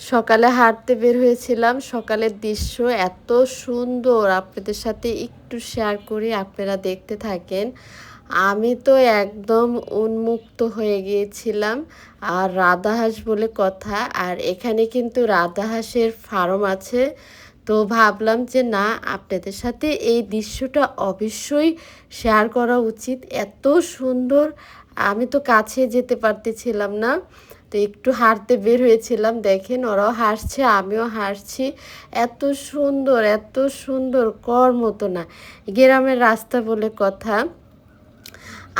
সকালে হাঁটতে বের হয়েছিলাম। সকালের দৃশ্য এত সুন্দর। আপনাদের সাথে একটু শেয়ার করি, আপনারা দেখতে থাকেন। আমি তো একদম উন্মুক্ত হয়ে গিয়েছিলাম। আর রাধাহাঁস বলে কথা। আর এখানে কিন্তু রাধাহাঁসের ফার্ম আছে। তো ভাবলাম যে, না, আপনাদের সাথে এই দৃশ্যটা অবশ্যই শেয়ার করা উচিত। এত সুন্দর। আমি তো কাছে যেতে পারতেছিলাম না। তো একটু হাঁটতে বের হয়েছিলাম, দেখেন ওরাও হাসছে আমিও হাসছি এত সুন্দর এত সুন্দর, কর মতো না। গ্রামের রাস্তা বলে কথা।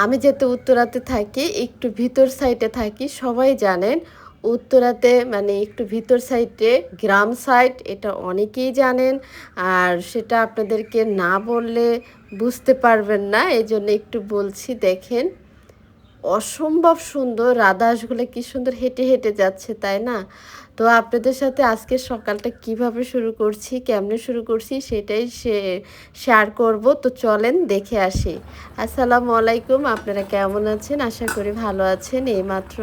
আমি যেতে উত্তরাতে থাকি, একটু ভিতর সাইডে থাকি, সবাই জানেন উত্তরাতে মানে একটু ভিতর সাইডে, গ্রাম সাইড, এটা অনেকেই জানেন। আর সেটা আপনাদেরকে না বললে বুঝতে পারবেন না এই জন্য একটু বলছি, দেখেন। অসম্ভব সুন্দর রাধাহাঁসগুলো কি সুন্দর হেঁটে হেঁটে যাচ্ছে, তাই না? তো আপনাদের সাথে আজকে সকালটা কীভাবে শুরু করছি, কেমনে শুরু করছি সেটাই সে শেয়ার করব। তো চলেন দেখে আসি। আসসালামু আলাইকুম, আপনারা কেমন আছেন? আশা করি ভালো আছেন। এইমাত্র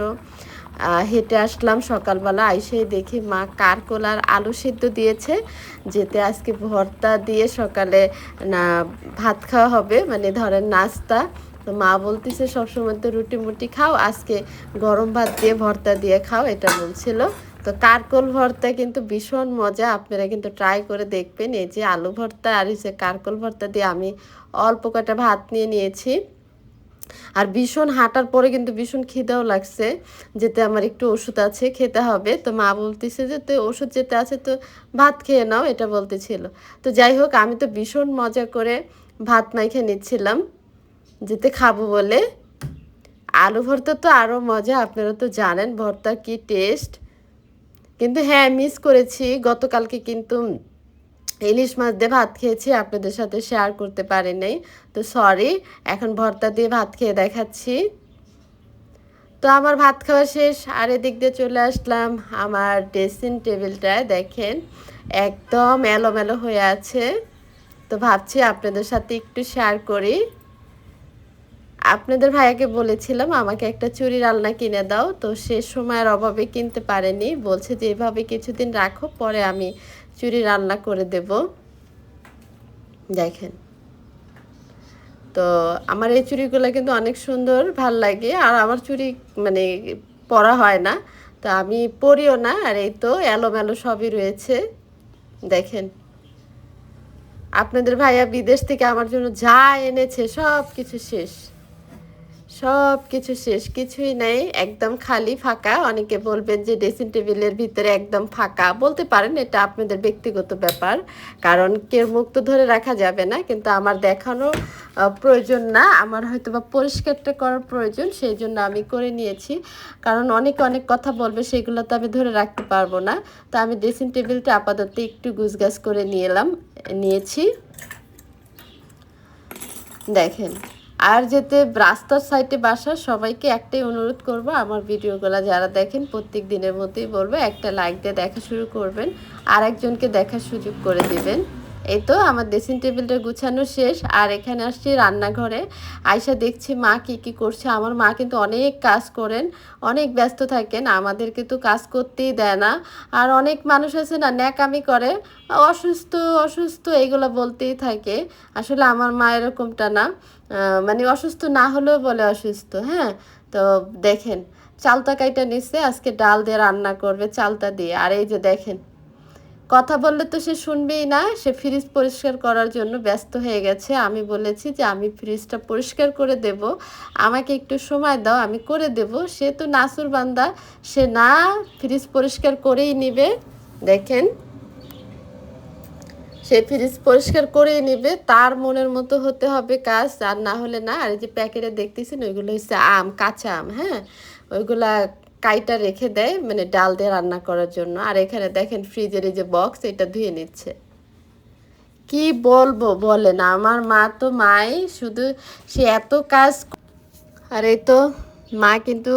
হেঁটে আসলাম সকালবেলা, আইসে দেখি মা কারকোল আর আলু সিদ্ধ দিয়েছে। যেতে আজকে ভর্তা দিয়ে সকালে, না, ভাত খাওয়া হবে মানে ধরেন নাস্তা। তো মা বলতেছে, সবসময় তো রুটি মুটি খাও, আজকে গরম ভাত দিয়ে ভর্তা দিয়ে খাও, এটা বলছিল। তো কারকোল ভর্তা কিন্তু ভীষণ মজা, আপনারা কিন্তু ট্রাই করে দেখবেন। এই যে আলু ভর্তা আর এই যে কারকোল ভর্তা দিয়ে আমি অল্প কটা ভাত নিয়ে নিয়েছি। আর ভীষণ হাঁটার পরে কিন্তু ভীষণ খিদেও লাগছে, যেতে আমার একটু ওষুধ আছে, খেতে হবে। তো মা বলতেছে যে তো ওষুধ যেতে আছে তো ভাত খেয়ে নাও, এটা বলতেছিল। তো যাই হোক, আমি তো ভীষণ মজা করে ভাত মাইখে নিচ্ছিলাম। যেতে খাব বলে। আলু ভর্তা তো আরও মজা, আপনারা তো জানেন ভর্তার কি টেস্ট কিন্তু হ্যাঁ মিস করেছি। গতকালকে কিন্তু ইলিশ মাছ দিয়ে ভাত খেয়েছি, আপনাদের সাথে শেয়ার করতে পারি নাই তো সরি এখন ভর্তা দিয়ে ভাত খেয়ে দেখাচ্ছি। তো আমার ভাত খাওয়া শেষ, আর এদিক দিয়ে চলে আসলাম আমার ড্রেসিং টেবিলটায় দেখেন একদম এলোমেলো হয়ে আছে। তো ভাবছি আপনাদের সাথে একটু শেয়ার করি। আপনাদের ভাইয়াকে বলেছিলাম, আমাকে একটা চুরির আলনা কিনে দাও। তো সে সময়ের অভাবে কিনতে পারেনি। বলছে যে, এভাবে কিছুদিন রাখো, পরে আমি চুরি রান্না করে দেব। দেখেন। তো আমার এই চুড়িগুলো কিন্তু অনেক সুন্দর, ভালো লাগে। আর আমার চুড়ি মানে পরা হয় না। তো আমি পরিও না, আর এই তো এলোমেলো সবই রয়েছে। দেখেন। আপনাদের ভাইয়া বিদেশ থেকে আমার জন্য যা এনেছে সব কিছু শেষ। সব কিছু শেষ কিছুই নাই, একদম খালি ফাঁকা। অনেকে বলবেন যে ড্রেসিং টেবিলের ভিতরে একদম ফাঁকা। বলতে পারেন এটা আপনাদের ব্যক্তিগত ব্যাপার, কারণ কেউ মুক্ত ধরে রাখা যাবে না, কিন্তু আমার দেখানো প্রয়োজন না। আমার হয়তো বা পরিষ্কারটা করার প্রয়োজন সেই জন্য আমি করে নিয়েছি। কারণ অনেক অনেক কথা বলবে, সেগুলো তো আমি ধরে রাখতে পারব না। তো আমি ড্রেসিং টেবিলটা আপাতত একটু গুছগাছ করে নিয়ে এলাম, নিয়েছি। দেখেন আর যেতে রাস্তার সাইডে বাসা, সবাইকে একটাই অনুরোধ করব, আমার ভিডিওগুলো যারা দেখেন প্রত্যেক দিনের মধ্যেই বলব, একটা লাইক দিয়ে দেখা শুরু করবেন আর একজনকে দেখার সুযোগ করে দিবেন। এই তো আমার ড্রেসিং টেবিলটা গুছানো শেষ, আর এখানে আসছি রান্নাঘরে। আয়সা দেখছি মা কি কি করছে। আমার মা কিন্তু অনেক কাজ করেন, অনেক ব্যস্ত থাকেন আমাদের কিন্তু কাজ করতেই দেয় না। আর অনেক মানুষ আছে না, ন্যাকামি করে, অসুস্থ অসুস্থ এইগুলো বলতেই থাকে। আসলে আমার মা এরকমটা না। মানে অসুস্থ না হলেও বলে অসুস্থ হ্যাঁ? তো দেখেন চালতা কাইটা নিচ্ছে আজকে ডাল দিয়ে রান্না করবে, চালতা দিয়ে। আর এই যে দেখেন কথা বললে তো সে শুনবেই না। সে ফ্রিজ পরিষ্কার করার জন্য ব্যস্ত হয়ে গেছে। আমি বলেছি যে, আমি ফ্রিজটা পরিষ্কার করে দেব। আমাকে একটু সময় দাও, আমি করে দেব। সে তো নাসুর বান্দা। সে না ফ্রিজ পরিষ্কার করেই নিবে। দেখেন। সে ফ্রিজ পরিষ্কার করেই নিবে। তার মনের মতো হতে হবে কাজ। আর না হলে না, আর এই যে প্যাকেটে দেখতেছেন, ওইগুলো হচ্ছে আম, কাঁচা আম হ্যাঁ? ওইগুলা কাইটা রেখে দেয় মানে ডাল দিয়ে রান্না করার জন্য। আর এখানে দেখেন ফ্রিজের এই যে বক্স এটা ধুয়ে নিচ্ছে। কি বলব বলেন, আমার মা তো মাই, শুধু সে এত কাজ আর এই তো মা কিন্তু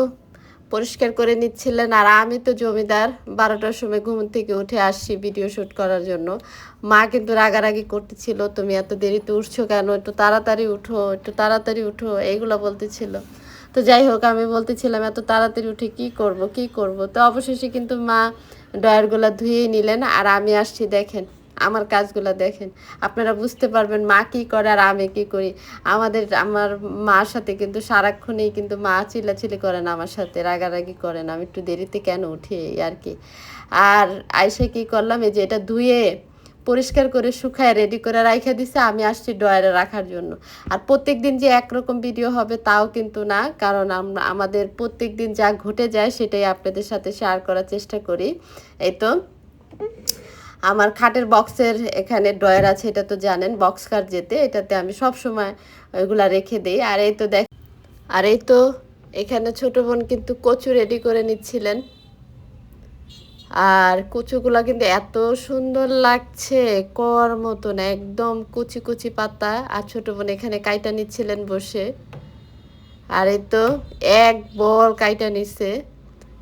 পরিষ্কার করে নিচ্ছিলেন। আর আমি তো জমিদার, বারোটার সময় ঘুম থেকে উঠে আসছি ভিডিও শ্যুট করার জন্য। মা কিন্তু রাগারাগি করতেছিল, তুমি এত দেরিতে উঠছো কেন? একটু তাড়াতাড়ি উঠো, একটু তাড়াতাড়ি উঠো। এইগুলো বলতেছিল। তো যাই হোক, আমি বলতেছিলাম, এত তাড়াতাড়ি উঠে কি করব কি করব? তো অবশেষে কিন্তু মা ডয়ারগুলো ধুয়েই নিলেন আর আমি আসছি, দেখেন, আমার কাজগুলো দেখেন। আপনারা বুঝতে পারবেন মা কি করে আর আমি কি করি। আমাদের, আমার মার সাথে কিন্তু সারাক্ষণেই কিন্তু মা চিল্লাচিল্লি করে না, আমার সাথে রাগারাগি করে না। আমি একটু দেরিতে কেন উঠি আর কি। আর আইসা কি করলাম, এই যে এটা ধুয়ে পরিষ্কার করে শুকায় রেডি করে রাইখা দিছে, আমি আসছি ডয়ারে রাখার জন্য। আর প্রত্যেক দিন যে একরকম ভিডিও হবে তাও কিন্তু না, কারণ আমরা আমাদের প্রত্যেক দিন যা ঘটে যায় সেটাই আপনাদের সাথে শেয়ার করার চেষ্টা করি। এই তো, আমার খাটের বক্সের এখানে ডয়ার আছে, এটা তো জানেন বক্স কার যেতে, এটাতে আমি সব সময় ওইগুলা রেখে দিই। আর এই তো দেখ, আর এই তো, এখানে ছোট বোন কিন্তু কচু রেডি করে নিচ্ছিলেন। আর কচুগুলা কিন্তু এত সুন্দর লাগছে কর মতন, একদম কুচি কুচি পাতা। আর ছোট বোন এখানে কাইটা নিচ্ছিলেন বসে। আর এই তো এক বল কাইটা নিচ্ছে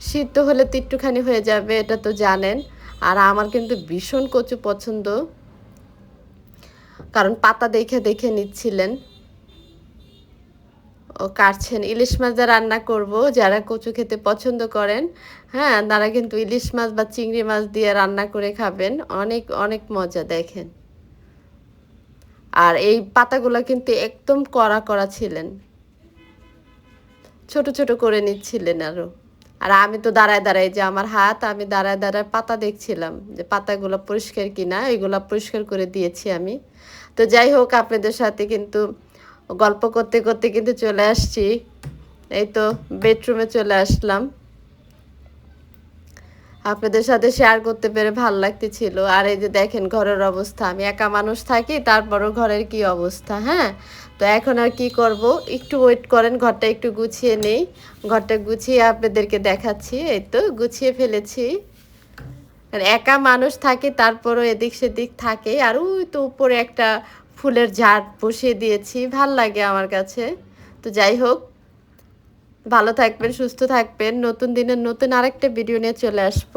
সিদ্ধ হলে তো একটুখানি হয়ে যাবে, এটা তো জানেন। আর আমার কিন্তু ভীষণ কচু পছন্দ। কারণ পাতা দেখে দেখে নিচ্ছিলেন। কাটছেন। ইলিশ মাছ যা রান্না করব, যারা কচু খেতে পছন্দ করেন হ্যাঁ তারা কিন্তু ইলিশ মাছ বা চিংড়ি মাছ দিয়ে রান্না করে খাবেন। অনেক অনেক মজা, দেখেন। আর এই পাতাগুলো কিন্তু একদম কড়া কড়া ছিলেন। ছোট ছোট করে নিচ্ছিলেন আরও। আর আমি তো দাঁড়ায় দাঁড়ায়, যে আমার হাত, আমি দাঁড়ায় দাঁড়ায় পাতা দেখছিলাম, যে পাতাগুলো পরিষ্কার কিনা, এগুলো পরিষ্কার করে দিয়েছি আমি। তো যাই হোক, আপনাদের সাথে কিন্তু গল্প করতে করতে কিন্তু চলে আসছি। এই তো বেডরুমে চলে আসলাম। আপনাদের সাথে শেয়ার করতে পেরে ভালো লাগতেছিল। আর এই যে দেখেন ঘরের অবস্থা, আমি একা মানুষ থাকি, তারপরও ঘরের কি অবস্থা হ্যাঁ? তো এখন আর কি করব? একটু ওয়েট করেন, ঘরটা একটু গুছিয়ে নেই। ঘরটা গুছিয়ে আপনাদেরকে দেখাচ্ছি। এই তো গুছিয়ে ফেলেছি। একা মানুষ থাকে, তারপরও এদিক সেদিক থাকে। আর ওই তো উপরে একটা ফুলের ঝাড় বসিয়ে দিয়েছি, ভালো লাগে আমার কাছে। তো যাই হোক, ভালো থাকবেন, সুস্থ থাকবেন, নতুন দিনের নতুন আরেকটা ভিডিও নিয়ে চলে আসব।